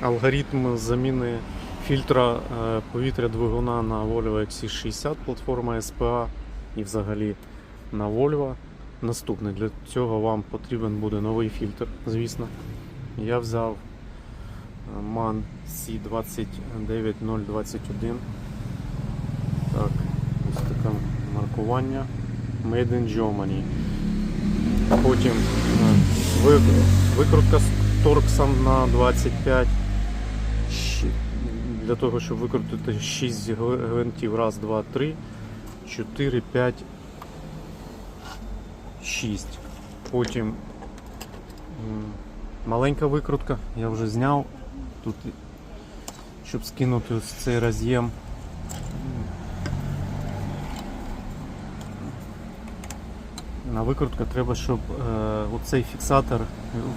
Алгоритм заміни фільтра е, повітря двигуна на Volvo XC60 платформа SPA і взагалі на Volvo. Наступне для цього вам потрібен буде новий фільтр, звісно. Я взяв е, MAN C29021. Так, ось таке маркування. Made in Germany. Потім е, викрутка з торксом на 25. Для того, щоб викрутити 6 гвинтів. Раз, два, три, 4, 5, 6. Потім маленька викрутка, я вже зняв. Тут, щоб скинути ось цей роз'єм. На викрутка треба, щоб е, оцей фіксатор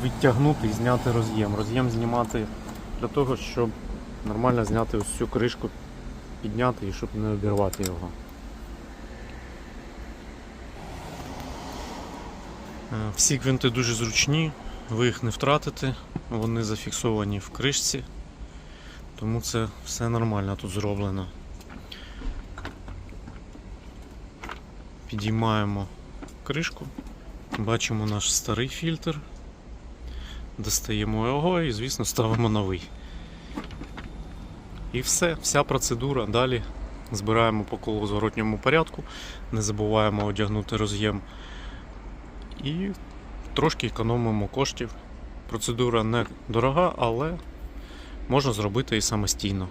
відтягнути і зняти роз'єм. Роз'єм знімати для того, щоб нормально зняти ось цю кришку, підняти і щоб не обірвати його. Е, Всі гвинти дуже зручні, ви їх не втратите, вони зафіксовані в кришці, тому це все нормально тут зроблено. Підіймаємо кришку, бачимо наш старий фільтр, достаємо його і, звісно, ставимо новий. І все, вся процедура. Далі збираємо по колу в зворотньому порядку, не забуваємо одягнути роз'єм і трошки економимо коштів. Процедура не дорога, але можна зробити і самостійно.